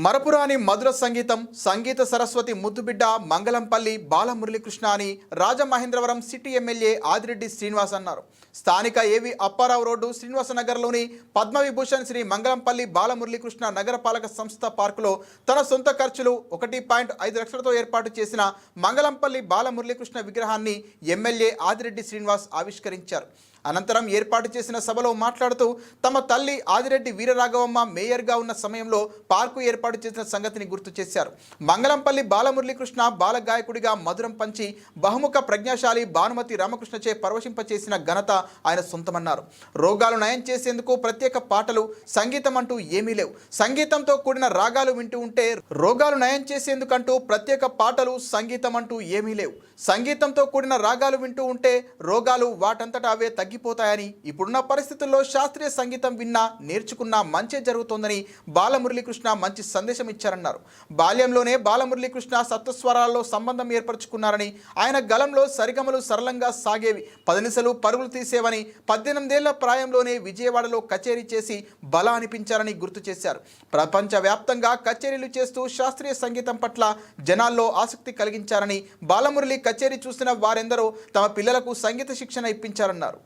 మరపురాని మధుర సంగీతం సంగీత సరస్వతి ముద్దుబిడ్డ మంగళంపల్లి బాలమురళీకృష్ణ అని రాజమహేంద్రవరం సిటీ ఎమ్మెల్యే ఆదిరెడ్డి శ్రీనివాస్ అన్నారు. స్థానిక ఏవి అప్పారావు రోడ్డు శ్రీనివాస నగర్లోని పద్మవిభూషణ్ శ్రీ మంగళంపల్లి బాలమురళీకృష్ణ నగరపాలక సంస్థ పార్కులో తన సొంత ఖర్చులు ఒకటి పాయింట్ ఐదు లక్షలతో ఏర్పాటు చేసిన మంగళంపల్లి బాలమురళీకృష్ణ విగ్రహాన్ని ఎమ్మెల్యే ఆదిరెడ్డి శ్రీనివాస్ ఆవిష్కరించారు. అనంతరం ఏర్పాటు చేసిన సభలో మాట్లాడుతూ తమ తల్లి ఆదిరెడ్డి వీరరాఘవమ్మ మేయర్గా ఉన్న సమయంలో పార్కు ఏర్పాటు చేసిన సంగతిని గుర్తు చేశారు. మంగళంపల్లి బాలమురళీకృష్ణ బాల గాయకుడిగా మధురం పంచి బహుముఖ ప్రజ్ఞాశాలి భానుమతి రామకృష్ణచే పరవశింపచేసిన ఘనత ఆయన సొంతమన్నారు. రోగాలు నయం చేసేందుకు ప్రత్యేక పాటలు సంగీతం అంటూ ఏమీ లేవు. సంగీతంతో కూడిన రాగాలు వింటూ ఉంటే రోగాలు నయం చేసేందుకంటూ ప్రత్యేక పాటలు సంగీతం అంటూ ఏమీ లేవు. సంగీతంతో కూడిన రాగాలు వింటూ ఉంటే రోగాలు వాటంతట అవే తగ్గిపోతాయని ఇప్పుడున్న పరిస్థితుల్లో శాస్త్రీయ సంగీతం విన్నా నేర్చుకున్నా మంచే జరుగుతోందని బాలమురళీకృష్ణ మంచి సందేశం ఇచ్చారన్నారు. బాల్యంలోనే బాలమురళీకృష్ణ సత్వస్వరాల్లో సంబంధం ఏర్పరచుకున్నారని ఆయన గలంలో సరిగమలు సరళంగా సాగేవి పదనిసలు పరుగులు తీసేవని పద్దెనిమిదేళ్ళ ప్రాయంలోనే విజయవాడలో కచేరీ చేసి బల అనిపించారని గుర్తు చేశారు. ప్రపంచవ్యాప్తంగా కచేరీలు చేస్తూ శాస్త్రీయ సంగీతం పట్ల జనాల్లో ఆసక్తి కలిగించారని బాలమురళి కచేరీ చూసిన వారెందరో తమ పిల్లలకు సంగీత శిక్షణ ఇప్పించారన్నారు.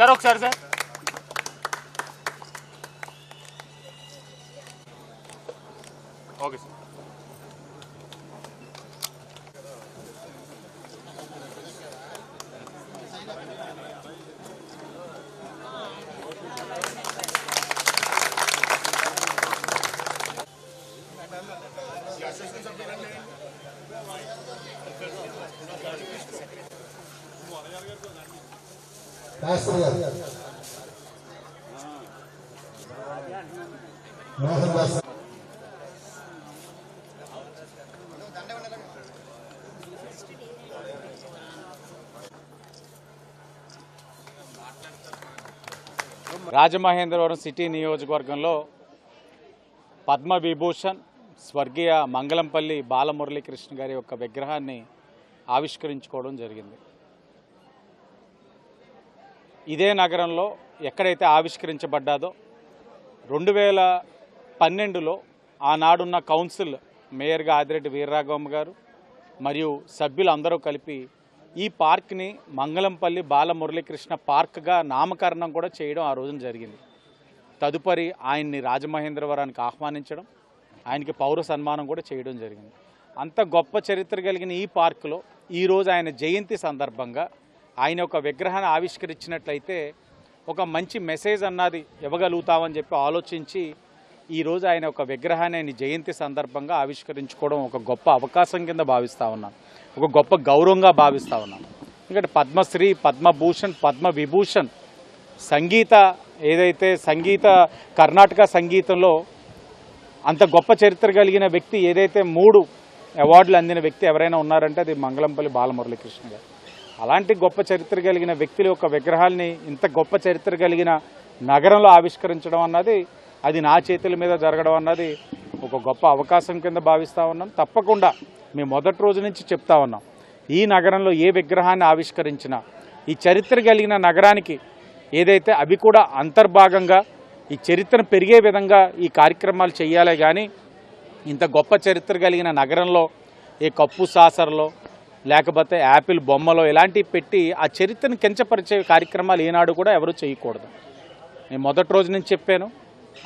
Serok serze. Okay. Gracias. Sastry గారు మోహన్ దాస్. రాజమహేంద్రవరం సిటీ నియోజకవర్గంలో పద్మ విభూషణ్ స్వర్గీయ మంగళంపల్లి బాలమురళీకృష్ణ గారి యొక్క విగ్రహాన్ని ఆవిష్కరించుకోవడం జరిగింది. ఇదే నగరంలో ఎక్కడైతే ఆవిష్కరించబడ్డాదో రెండు వేల పన్నెండులో ఆనాడున్న కౌన్సిల్ మేయర్గా ఆదిరెడ్డి వీర్రాఘవమ్మ గారు మరియు సభ్యులు అందరూ కలిపి ఈ పార్క్ని మంగళంపల్లి బాలమురళీకృష్ణ పార్క్గా నామకరణం కూడా చేయడం ఆ రోజున జరిగింది. తదుపరి ఆయన్ని రాజమహేంద్రవరానికి ఆహ్వానించడం ఆయనకి పౌర సన్మానం కూడా చేయడం జరిగింది. అంత గొప్ప చరిత్ర కలిగిన ఈ పార్కులో ఈరోజు ఆయన జయంతి సందర్భంగా ఆయన ఒక విగ్రహాన్ని ఆవిష్కరించినట్లయితే ఒక మంచి మెసేజ్ అన్నది ఇవ్వగలుగుతామని చెప్పి ఆలోచించి ఈరోజు ఆయన ఒక విగ్రహాన్ని ఆయన జయంతి సందర్భంగా ఆవిష్కరించుకోవడం ఒక గొప్ప అవకాశం కింద భావిస్తూ ఉన్నాను ఒక గొప్ప గౌరవంగా భావిస్తూ ఉన్నాను ఎందుకంటే పద్మశ్రీ పద్మభూషణ్ పద్మ విభూషణ్ సంగీత ఏదైతే సంగీత కర్ణాటక సంగీతంలో అంత గొప్ప చరిత్ర కలిగిన వ్యక్తి ఏదైతే మూడు అవార్డులు అందిన వ్యక్తి ఎవరైనా ఉన్నారంటే అది మంగళంపల్లి బాలమురళీకృష్ణ గారు. అలాంటి గొప్ప చరిత్ర కలిగిన వ్యక్తుల యొక్క విగ్రహాల్ని ఇంత గొప్ప చరిత్ర కలిగిన నగరంలో ఆవిష్కరించడం అన్నది అది నా చేతుల మీద జరగడం అన్నది ఒక గొప్ప అవకాశం కింద భావిస్తూ ఉన్నాం. తప్పకుండా మేము మొదటి రోజు నుంచి చెప్తా ఉన్నాం. ఈ నగరంలో ఏ విగ్రహాన్ని ఆవిష్కరించినా ఈ చరిత్ర కలిగిన నగరానికి ఏదైతే అవి కూడా అంతర్భాగంగా ఈ చరిత్ర పెరిగే విధంగా ఈ కార్యక్రమాలు చేయాలే కానీ ఇంత గొప్ప చరిత్ర కలిగిన నగరంలో ఏ కప్పు సాసరలో లేకపోతే యాపిల్ బొమ్మలో ఇలాంటివి పెట్టి ఆ చరిత్రను కించపరిచే కార్యక్రమాలు ఈనాడు కూడా ఎవరు చేయకూడదు. నేను మొదటి రోజు నుంచి చెప్పాను.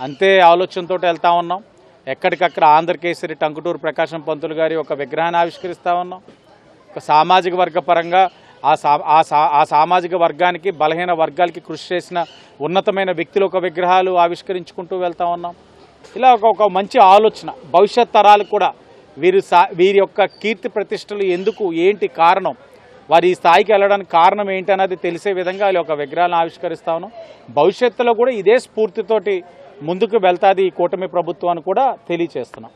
అంతే ఆలోచనతో వెళ్తా ఉన్నాం. ఎక్కడికక్కడ ఆంధ్రకేసరి టంకుటూరు ప్రకాశం పంతులు గారి ఒక విగ్రహాన్ని ఆవిష్కరిస్తూ ఉన్నాం. ఒక సామాజిక వర్గ పరంగా ఆ సా ఆ సా ఆ సామాజిక వర్గానికి బలహీన వర్గాలకి కృషి చేసిన ఉన్నతమైన వ్యక్తులు ఒక విగ్రహాలు ఆవిష్కరించుకుంటూ వెళ్తా ఉన్నాం. ఇలా ఒక మంచి ఆలోచన. భవిష్యత్ తరాలు కూడా వీరు సా వీరి యొక్క కీర్తి ప్రతిష్టలు ఎందుకు ఏంటి కారణం? వారి ఈ స్థాయికి వెళ్ళడానికి కారణం ఏంటి అన్నది తెలిసే విధంగా వాళ్ళు ఒక విగ్రహాలను ఆవిష్కరిస్తా భవిష్యత్తులో కూడా ఇదే స్ఫూర్తితోటి ముందుకు వెళ్తాది ఈ కూటమి ప్రభుత్వాన్ని కూడా తెలియచేస్తున్నాం.